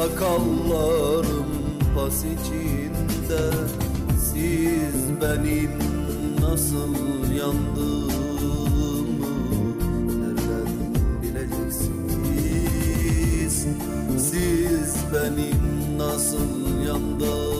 Sakallarım pas içinde Siz benim nasıl yandığımı Nereden bileceksiniz Siz benim nasıl yandığımı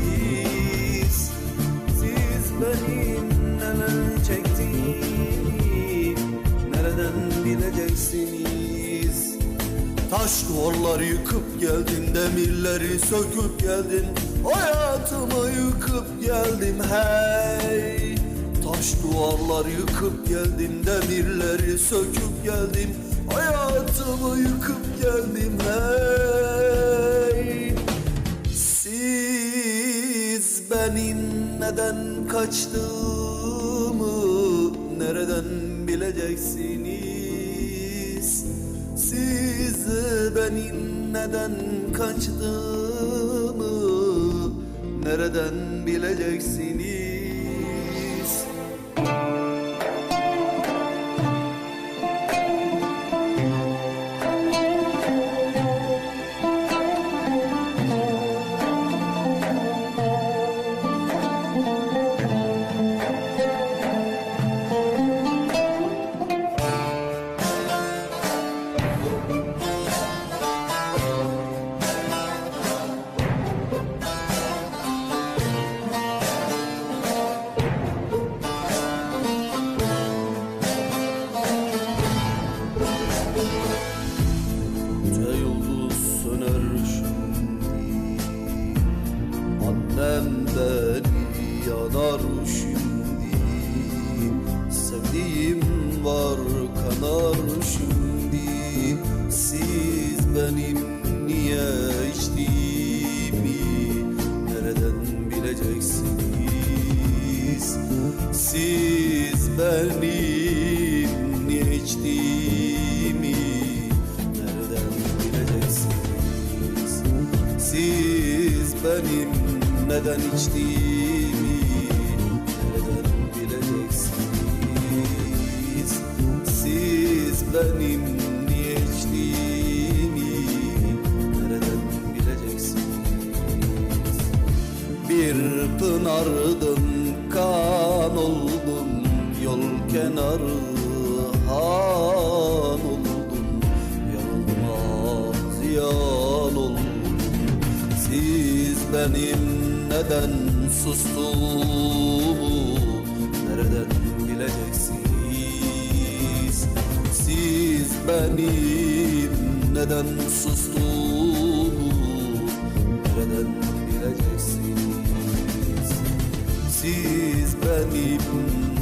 Taş duvarlar yıkıp geldin Demirleri söküp geldin. Hayatımı yıkıp geldim hey. Taş duvarlar yıkıp geldin Demirleri söküp geldim Hayatımı yıkıp geldim hey. Siz benim neden kaçtığımı nereden bileceksiniz? Siz benim neden kaçtığımı nereden bileceksiniz? Var kanar şimdi. Siz benim niye içtiğimi Nereden bileceksiniz? Siz benim niye içtiğimi Nereden bileceksiniz? Siz benim neden içtiğimi Siz benim niye içtiğimi Nereden bileceksiniz Bir pınardım kan oldum Yol kenarı han oldum. Yanılmaz ziyan oldum. Siz benim neden sustuğumu benim neden sustuğumu Nereden bileceksiniz Siz benim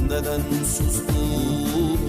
neden sustuğumu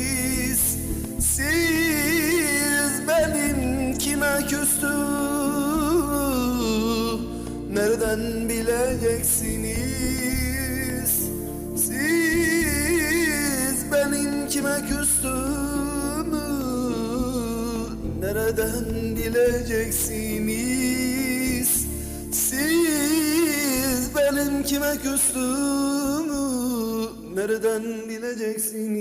Siz benim kime küstüğümü nereden bileceksiniz? Siz benim kime küstüğümü nereden bileceksiniz? Siz benim kime küstüğümü nereden bileceksiniz